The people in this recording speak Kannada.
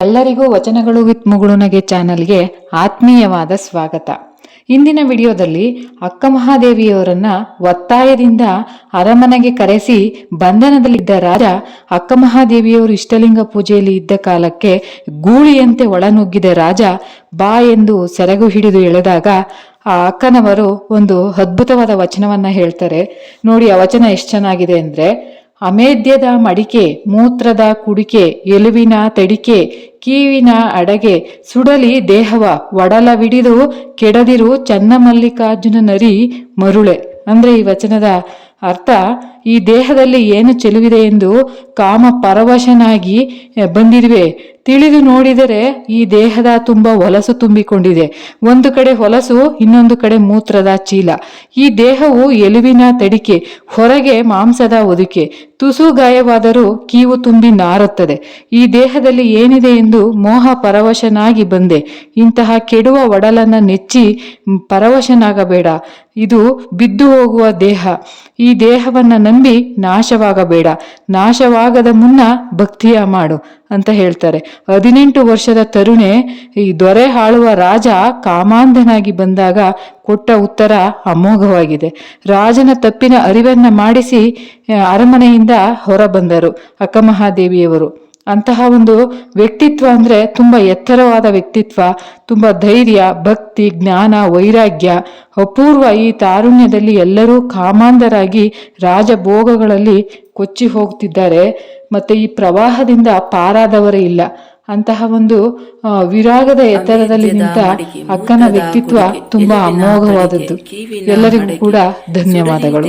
ಎಲ್ಲರಿಗೂ ವಚನಗಳು ವಿತ್ ಮುಗುಳುನಗೆ ಚಾನಲ್ಗೆ ಆತ್ಮೀಯವಾದ ಸ್ವಾಗತ. ಇಂದಿನ ವಿಡಿಯೋದಲ್ಲಿ ಅಕ್ಕ ಮಹಾದೇವಿಯವರನ್ನ ಒತ್ತಾಯದಿಂದ ಅರಮನೆಗೆ ಕರೆಸಿ ಬಂಧನದಲ್ಲಿದ್ದ ರಾಜ ಅಕ್ಕ ಮಹಾದೇವಿಯವರು ಇಷ್ಟಲಿಂಗ ಪೂಜೆಯಲ್ಲಿ ಇದ್ದ ಕಾಲಕ್ಕೆ ಗೂಳಿಯಂತೆ ಒಳನುಗ್ಗಿದ ರಾಜ ಬಾ ಎಂದು ಸೆರಗು ಹಿಡಿದು ಎಳೆದಾಗ ಆ ಅಕ್ಕನವರು ಒಂದು ಅದ್ಭುತವಾದ ವಚನವನ್ನ ಹೇಳ್ತಾರೆ. ನೋಡಿ ಆ ವಚನ ಎಷ್ಟು ಚೆನ್ನಾಗಿದೆ ಅಂದ್ರೆ ಅಮೇದ್ಯದ ಮಡಿಕೆ, ಮೂತ್ರದ ಕುಡಿಕೆ, ಎಲುವಿನ ತಡಿಕೆ, ಕೀವಿನ ಅಡಗೆ, ಸುಡಲಿ ದೇಹವ ಒಡಲವಿಡಿದು ಕೆಡದಿರು ಚನ್ನಮಲ್ಲಿಕಾರ್ಜುನ ನರಿ ಮರುಳೆ. ಅಂದ್ರೆ ಈ ವಚನದ ಅರ್ಥ, ಈ ದೇಹದಲ್ಲಿ ಏನು ಚೆಲುವಿದೆ ಎಂದು ಕಾಮ ಪರವಶನಾಗಿ ಬಂದಿರುವೆ. ತಿಳಿದು ನೋಡಿದರೆ ಈ ದೇಹದ ತುಂಬ ಹೊಲಸು ತುಂಬಿಕೊಂಡಿದೆ. ಒಂದು ಕಡೆ ಹೊಲಸು, ಇನ್ನೊಂದು ಕಡೆ ಮೂತ್ರದ ಚೀಲ. ಈ ದೇಹವು ಎಲುವಿನ ತಡಿಕೆ, ಹೊರಗೆ ಮಾಂಸದ ಒದುಕೆ. ತುಸು ಗಾಯವಾದರೂ ಕೀವು ತುಂಬಿ ನಾರುತ್ತದೆ. ಈ ದೇಹದಲ್ಲಿ ಏನಿದೆ ಎಂದು ಮೋಹ ಪರವಶನಾಗಿ ಬಂದೆ. ಇಂತಹ ಕೆಡುವ ಒಡಲನ್ನು ನೆಚ್ಚಿ, ಪರವಶನಾಗಬೇಡ. ಇದು ಬಿದ್ದು ಹೋಗುವ ದೇಹ. ಈ ದೇಹವನ್ನ ನಂಬಿ ನಾಶವಾಗಬೇಡ. ನಾಶವಾಗದ ಮುನ್ನ ಭಕ್ತಿಯ ಮಾಡು ಅಂತ ಹೇಳ್ತಾರೆ. ಹದಿನೆಂಟು ವರ್ಷದ ತರುಣೆ ಈ ದೊರೆ ಆಳುವ ರಾಜ ಕಾಮಾಂಧನಾಗಿ ಬಂದಾಗ ಕೊಟ್ಟ ಉತ್ತರ ಅಮೋಘವಾಗಿದೆ. ರಾಜನ ತಪ್ಪಿನ ಅರಿವನ್ನ ಮಾಡಿಸಿ ಅರಮನೆಯಿಂದ ಹೊರ ಬಂದರು ಅಕ್ಕಮಹಾದೇವಿಯವರು. ಅಂತಹ ಒಂದು ವ್ಯಕ್ತಿತ್ವ ಅಂದ್ರೆ ತುಂಬಾ ಎತ್ತರವಾದ ವ್ಯಕ್ತಿತ್ವ ತುಂಬಾ ಧೈರ್ಯ ಭಕ್ತಿ ಜ್ಞಾನ ವೈರಾಗ್ಯ. ಅಪೂರ್ವ ಈ ತಾರುಣ್ಯದಲ್ಲಿ ಎಲ್ಲರೂ ಕಾಮಾಂಧರಾಗಿ ರಾಜಭೋಗಗಳಲ್ಲಿ ಕೊಚ್ಚಿ ಹೋಗ್ತಿದ್ದಾರೆ. ಮತ್ತೆ ಈ ಪ್ರವಾಹದಿಂದ ಪಾರಾದವರೇ ಇಲ್ಲ. ಅಂತಹ ಒಂದು ವಿರಾಗದ ಎತ್ತರದಲ್ಲಿ ನಿಂತ ಅಕ್ಕನ ವ್ಯಕ್ತಿತ್ವ ತುಂಬಾ ಅಮೋಘವಾದದ್ದು. ಎಲ್ಲರಿಗೂ ಕೂಡ ಧನ್ಯವಾದಗಳು.